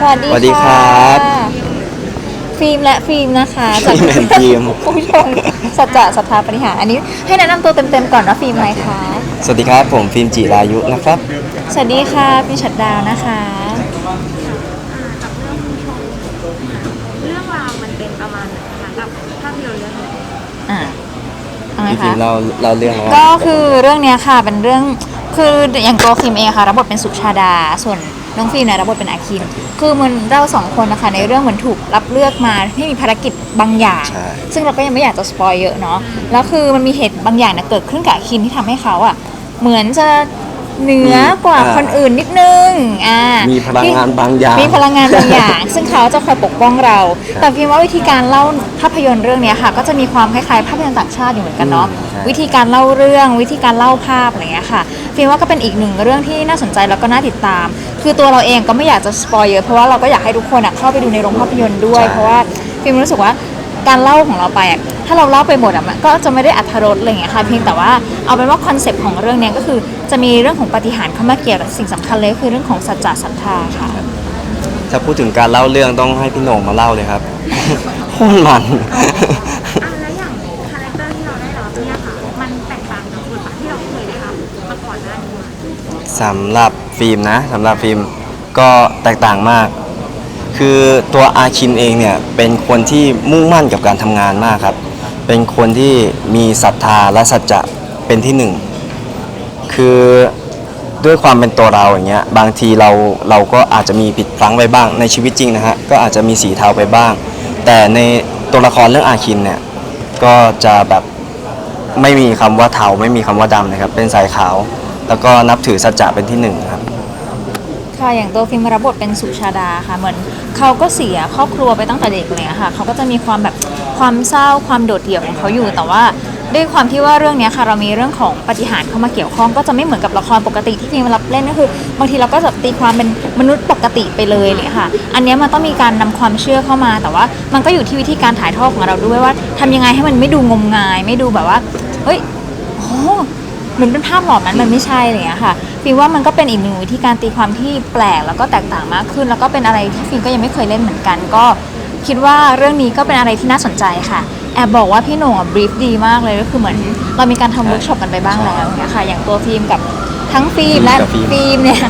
สวัสดีสวัสดีครับะฟิล์มและฟิล์มนะคะจากฟิล์มและฟิล์ม ผู้ชมสัจจะศรัทธาปฏิหารย์อันนี้ให้แนะนำตัวเต็มๆก่อนว่าฟิล์มอะไรคะ สวัสดีครับ ผมฟิล์มจิรายุนะครับ สวัสดีค่ะฟิล์มฉัดดาวนะคะเรื่องราวมันเป็นประมาณไหนคะกับภาพยนตร์เรื่องนี้อ่าเอาไงพี่ฟิล์คะ มเราเราเรื่องอะไรก็คือเรื่องเนี้ยค่ะเป็นเรื่องคืออย่างตัวฟิล์มเองอะค่ะรับบทเป็นสุชาดา ส่วน น้องฟิล์มเนี่ยรับบทเป็นอาคิน คือเหมันเราสองคนนะคะในเรื่องเหมือนถูกรับเลือกมาให้มีภารกิจบางอย่าง ใช่ ซึ่งเราก็ยังไม่อยากจะสปอยเยอะเนาะแล้วคือมันมีเหตุบางอย่างเนี่ยเกิดขึ้นกับอาคินที่ทำให้เขาอะเหมือนจะ เหนือกว่า คนอื่นนิดนึงอ่ามีมีพลังงานบางอย่าง มีพลังงานบางอย่าง ซึ่งเขาจะคอยปกป้องเรา แต่ฟิล์มว่าวิธีการเล่าภาพยนตร์เรื่องเนี้ยค่ะ ก็จะมีความคล้ายๆภาพยนตร์ต่างชาติอยู่เหมือนกันเนาะอืมใช่ วิธีการเล่าเรื่องวิธีการเล่าภาพอะไรเงี้ยค่ะฟิล์มว่าก็เป็นอีกหนึ่งเรื่องที่น่าสนใจแล้วก็น่าติดตาม คือตัวเราเองก็ไม่อยากจะสปอยเยอะเพราะว่าเราก็อยากให้ทุกคนอะเข้าไปดูในโรงภาพยนตร์ด้วย เพราะว่าฟิล์มรู้สึกว่าการเล่าของเราไปอะ ถ้าเราเล่าไปหมดอะมันก็จะไม่ได้อัธรสอะไรเงี้ยค่ะเพียงแต่ว่าเอาเป็นว่าคอนเซปต์ของเรื่องเนี้ยก็คือจะมีเรื่องของปาฏิหารย์เข้ามาเกี่ยวกับสิ่งสำคัญเลยคือเรื่องของสัจจะศรัทธาค่ะ ถ้าพูดถึงการเล่าเรื่องต้องให้พี่โหน่งมาเล่าเลยครับ โคตรมัน อะแล้วอย่างคาแรคเตอร์ที่เราได้รับเนี่ยค่ะ มันแตกต่างจากบทบาทที่เราเคยได้รับมาก่อนหน้านี้ไหมสำหรับฟิล์มนะสำหรับฟิล์มก็แตกต่างมาก คือตัวอาคินเองเนี่ยเป็นคนที่มุ่งมั่นกับการทำงานมากครับ เป็นคนที่มีศรัทธาและสัจจะเป็นที่หนึ่ง คือด้วยความเป็นตัวเราอย่างเงี้ยบางทีเราเราก็อาจจะมีผิดพลั้งไปบ้างในชีวิตจริงนะฮะก็อาจจะมีสีเทาไปบ้าง แต่ในตัวละครเรื่องอาคินเนี่ยก็จะแบบไม่มีคำว่าเทาไม่มีคำว่าดำนะครับ เป็นสายขาว แล้วก็นับถือสัจจะเป็นที่หนึ่งครับค่ะอย่างตัวฟิล์มรับบทเป็นสุชาดาค่ะเหมือนเขาก็เสียครอบครัวไปตั้งแต่เด็กเลยอะค่ะเขาก็จะมีความแบบ ความเศร้าความโดดเดี่ยวของเขาอยู่ แต่ว่าด้วยความที่ว่าเรื่องนี้ค่ะเรามีเรื่องของปฏิหารเข้ามาเกี่ยวข้อง ก็จะไม่เหมือนกับละครปกติที่ฟิล์มรับเล่นก็คือบางทีเราก็จะตีความเป็นมนุษย์ปกติไปเลยเลยค่ะ อันนี้มันต้องมีการนำความเชื่อเข้ามา แต่ว่ามันก็อยู่ที่วิธีการถ่ายทอดของเราด้วยว่าทำยังไงให้มันไม่ดูงมงาย ไม่ดูแบบว่าเฮ้ยโอ้เหมือนเป็นภาพหลอกนั้นมันไม่ใช่อะไรอย่างเลยค่ะฟิลว่ามันก็เป็นอีกหนึ่งวิธีการตีความที่แปลกแล้วก็แตกต่างมากขึ้น แล้วก็เป็นอะไรที่ฟิลก็ยังไม่เคยเล่นเหมือนกันก็ คิดว่าเรื่องนี้ก็เป็นอะไรที่น่าสนใจค่ะแอบบอกว่าพี่โหน่งบรีฟดีมากเลยก็คือเหมือนเรามีการทำเวิร์กช็อปกันไปบ้างแล้วเนี่ยค่ะอย่างตัวฟิล์มกับทั้งฟิล์มและกับฟิล์ม ฟิล์มเนี่ย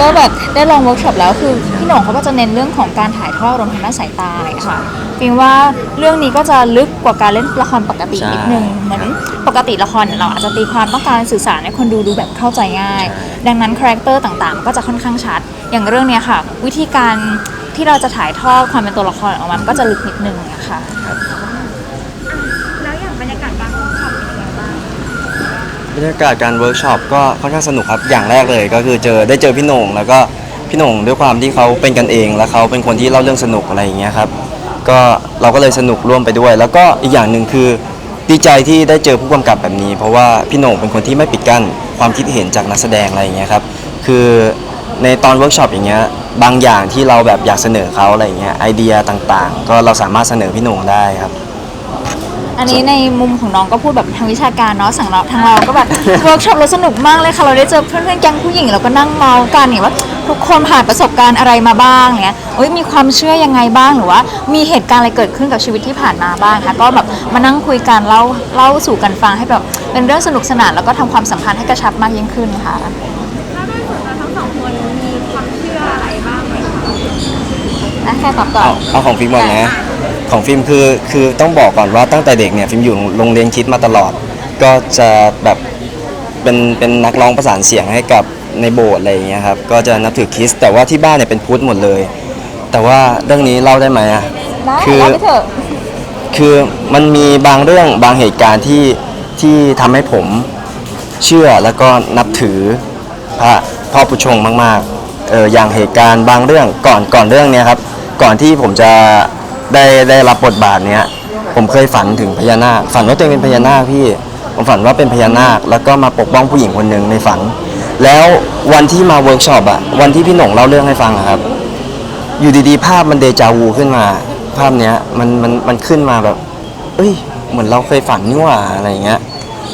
ก็แบบได้ลองเวิร์กช็อปแล้วคือพี่โหน่งเขาก็จะเน้นเรื่องของการถ่ายทอดอารมณ์ทางด้านสายตาอะไรอย่างเงี้ยค่ะฟิล์มว่าเรื่องนี้ก็จะลึกกว่าการเล่นละครปกตินิดนึงเหมือนปกติละครเนี่ยเราอาจจะตีความต้องการสื่อสารให้คนดูดูแบบเข้าใจง่าย ดังนั้นคาแรคเตอร์ต่างๆก็จะค่อนข้างชัด อย่างเรื่องเนี้ยค่ะ วิธีการ ที่เราจะถ่ายทอดความเป็นตัวละครออกมามันก็จะลึกนิดนึงนะคะแล้วอย่างบรรยากาศการเวิร์กช็อปเป็นยังไงบ้างบรรยากาศการเวิร์กช็อปก็ค่อนข้างสนุกครับ อย่างแรกเลยก็คือเจอได้เจอพี่โหน่ง แล้วก็พี่โหน่งด้วยความที่เขาเป็นกันเอง แล้วเขาเป็นคนที่เล่าเรื่องสนุกอะไรอย่างเงี้ยครับ ก็เราก็เลยสนุกร่วมไปด้วย แล้วก็อีกอย่างหนึ่งคือ ดีใจที่ได้เจอผู้กำกับแบบนี้ เพราะว่าพี่โหน่งเป็นคนที่ไม่ปิดกั้นความคิดเห็นจากนักแสดงอะไรอย่างเงี้ยครับ คือในตอนเวิร์กช็อปอย่างเงี้ย บางอย่างที่เราแบบอยากเสนอเขาอะไรเงี้ยไอเดียต่างๆ ก็เราสามารถเสนอพี่โหน่งได้ครับ อันนี้ในมุมของน้องก็พูดแบบทางวิชาการเนาะสั่งเราทางเราก็แบบ เวิร์กช็อปเราสนุกมากเลยค่ะ เราได้เจอเพื่อนๆแก๊งผู้หญิงเราก็นั่งเมากันเนี่ยว่าทุกคนผ่านประสบการณ์อะไรมาบ้างเนี่ยเอ้ยมีความเชื่อยังไงบ้างหรือว่า มีเหตุการณ์อะไรเกิดขึ้นกับชีวิตที่ผ่านมาบ้างคะก็แบบมานั่งคุยกันเล่าเล่าสู่กันฟังให้แบบเป็นเรื่องสนุกสนานแล้วก็ทำความสัมพันธ์ให้กระชับมากยิ่งขึ้นค่ะ ถ้าด้วยส่วนตัวทั้งสองคนมีความเชื่ออะไรบ้างไหมคะ นะแค่ตอบก่อน เอาเอาของฟิล์มก่อนนะ ของฟิล์มคือคือต้องบอกก่อนว่าตั้งแต่เด็กเนี่ยฟิล์มอยู่โรงเรียนคิดมาตลอด ก็จะแบบเป็นเป็นนักร้องประสานเสียงให้กับในโบสถ์อะไรอย่างเงี้ยครับก็จะนับถือคริสต์แต่ว่าที่บ้านเนี่ยเป็นพุทธหมดเลย แต่ว่าเรื่องนี้เล่าได้ไหมอะ ได้คือเล่าไปเถอะ คือมันมีบางเรื่องบางเหตุการณ์ที่ที่ทำให้ผมเชื่อแล้วก็นับถือพระพ่อผู้ชงมากๆเอออย่างเหตุการณ์บางเรื่องก่อนก่อนเรื่องเนี้ยครับ ก่อนที่ผมจะได้ได้รับบทบาทเนี้ยผมเคยฝันถึงพญานาคฝันว่าตัวเองเป็นพญานาคพี่ผมฝันว่าเป็นพญานาคแล้วก็มาปกป้องผู้หญิงคนหนึ่งในฝัน แล้ววันที่มาเวิร์กช็อปอะวันที่พี่หน่งเล่าเรื่องให้ฟังอะครับ อยู่ดีๆ ภาพมันเดจาวูขึ้นมา ภาพเนี้ยมันมันมันขึ้นมาแบบ เอ้ย เหมือนเราเคยฝันนี่หว่าอะไรเงี้ย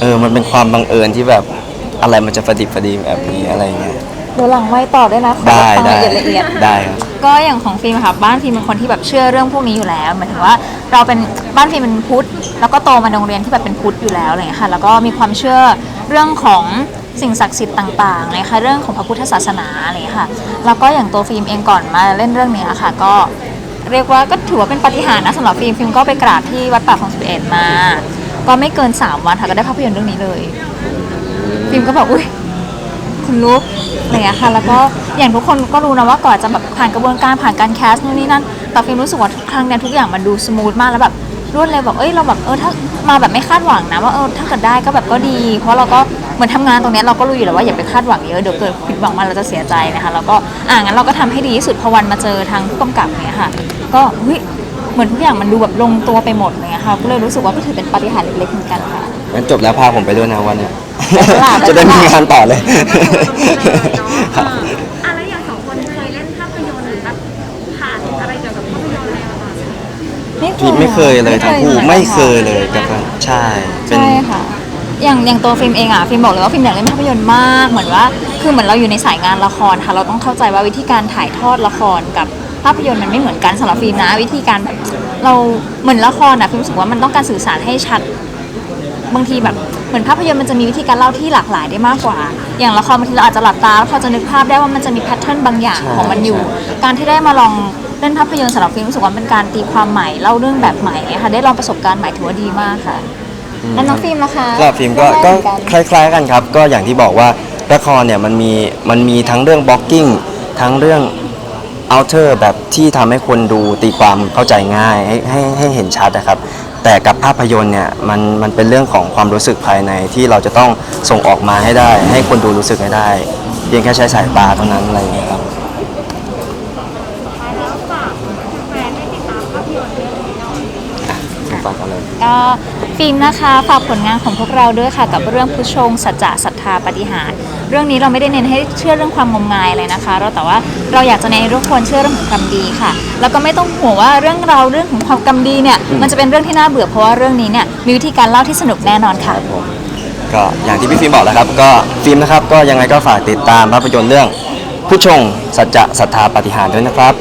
เออมันเป็นความบังเอิญที่แบบอะไรมันจะประดิษฐ์ประดีแบบนี้อะไรเงี้ย เดี๋ยวหลังไว้ต่อด้วยนะขอได้ฟังได้ละเอียดละเอียด ได้ครับ ก็อย่างของฟิล์มอะค่ะบ้านฟิล์มเป็นคนที่แบบเชื่อเรื่องพวกนี้อยู่แล้วหมายถึงว่าเราเป็นบ้านฟิล์มเป็นพุทธแล้วก็โตมาในโรงเรียนที่แบบเป็นพุทธอยู่แล้วอะไรอย่างเงี้ยค่ะแล้วก็มีความเชื่อเรื่องของสิ่งศักดิ์สิทธิ์ต่างๆเลยค่ะเรื่องของพระพุทธศาสนาอะไรอย่างเงี้ยค่ะแล้วก็อย่างตัวฟิล์มเองก่อนมาเล่นเรื่องเนี้ยค่ะก็ เรียกว่าก็ถือว่าเป็นปาฏิหาริย์นะสำหรับฟิล์มฟิล์มก็ไปกราบที่วัดป่าของสิบเอ็ดมา ก็ไม่เกินสามวันค่ะก็ได้ภาพยนตร์เรื่องนี้เลย ฟิล์มก็แบบอุ้ย คุณลุกอะไรอย่างเงี้ยค่ะ แล้วก็อย่างทุกคนก็รู้นะว่าก่อนจะแบบผ่านกระบวนการผ่านการแคสนู่นนี่นั่นแต่ฟิล์มรู้สึกว่าครั้งเนี้ยทุกอย่างมันดูสมูทมากแล้วแบบรวดเร็วแบบเอ้ยเราแบบเออถ้ามาแบบไม่คาดหวังนะว่าเออถ้าเกิดได้ก็แบบก็ดี เพราะเราก็เหมือนทำงานตรงเนี้ยเราก็รู้อยู่แล้วว่าอย่าไปคาดหวังเยอะเดี๋ยวเกิดผิดหวังมาเราจะเสียใจนะคะแล้วก็อ่างั้นเราก็ทำให้ดีที่สุดพอวันมาเจอทางผู้กำกับเนี้ยค่ะ ก็เฮ้ยเหมือนทุกอย่างมันดูแบบลงตัวไปหมดเลยอะค่ะก็เลยรู้สึกว่าก็ถือเป็นปาฏิหาริย์เล็กๆเหมือนกันค่ะ งั้นจบแล้วพาผมไปด้วยนะวันเนี้ยได้จะได้มีงานต่อเลยเลยเนาะครับอะไรอย่างสองคนเคยเล่นภาพยนตร์หรือแบบผ่านอะไรเกี่ยวกับภาพยนตร์อะไรมาก่อนไหมพี่ไม่เคยเลยทั้งคู่หอนกันไม่ค่ะเคยเลยกับทั้งใช่เป็น ใช่ค่ะ อย่างอย่างตัวฟิล์มเองอะฟิล์มบอกเลยว่าฟิล์มอยากเล่นภาพยนตร์มากเหมือนว่า คือเหมือนเราอยู่ในสายงานละครค่ะ เราต้องเข้าใจว่าวิธีการถ่ายทอดละครกับภาพยนตร์มันไม่เหมือนกันสำหรับฟิล์มนะ วิธีการแบบเราเหมือนละครอะฟิล์มรู้สึกว่ามันต้องการสื่อสารให้ชัด บางทีแบบเหมือนภาพยนตร์มันจะมีวิธีการเล่าที่หลากหลายได้มากกว่า อย่างละครบางทีเราอาจจะหลับตาแล้วพอจะนึกภาพได้ว่ามันจะมีแพทเทิร์นบางอย่างใช่ของมันอยู่ การที่ได้มาลองเล่นภาพยนตร์สำหรับฟิล์มรู้สึกว่าเป็นการตีความใหม่เล่าเรื่องแบบใหม่ค่ะได้ลองประสบการณ์ใหม่ถือว่าดีมากค่ะแล้วน้องฟิล์มนะคะก็ฟิล์มก็เรื่ก็องแรเหมือนนคล้าย ๆกันครับ ก็อย่างที่บอกว่าละครเนี่ยมันมีมันมีทั้งเรื่องบล็อกกิ้งทั้งเรื่องเอาเทอร์แบบที่ทำให้คนดูตีความเข้าใจง่ายให้ให้ให้เห็นชัดนะครับ แต่กับภาพยนตร์เนี่ยมันมันเป็นเรื่องของความรู้สึกภายในที่เราจะต้องส่งออกมาให้ได้ ให้คนดูรู้สึกให้ได้ เพียงแค่ใช้สายตาเท่านั้นอะไรอย่างเงี้ยครับท้ายแล้วฝากแฟนๆได้ติดตามภาพยนตร์เรื่องนี้หน่อยผมฟังกันเลยก็ฟิล์มนะคะฝากผลงานของพวกเราด้วยค่ะ กับเรื่องผู้ชงสัจจะศรัทธาปฏิหารย์เรื่องนี้เราไม่ได้เน้นให้เชื่อเรื่องความงมงายเลยนะคะ เราแต่ว่าเราอยากจะเน้นให้ทุกคนเชื่อเรื่องของกรรมดีค่ะ แล้วก็ไม่ต้องห่วงว่าเรื่องเราวเรื่องของความกรรมดีเนี่ยมันจะเป็นเรื่องที่น่าเบื่อเพราะว่าเรื่องนี้เนี่ยมีวิธีการเล่าที่สนุกแน่นอนค่ะ ก็อย่างที่พี่ฟิล์มบอกแล้วครับ ก็ฟิล์มนะครับก็ยังไงก็ฝากติดตามภาพยนตร์เรื่อง ผู้ชงสัจจะศรัทธาปาฏิหารย์ด้วยนะครับ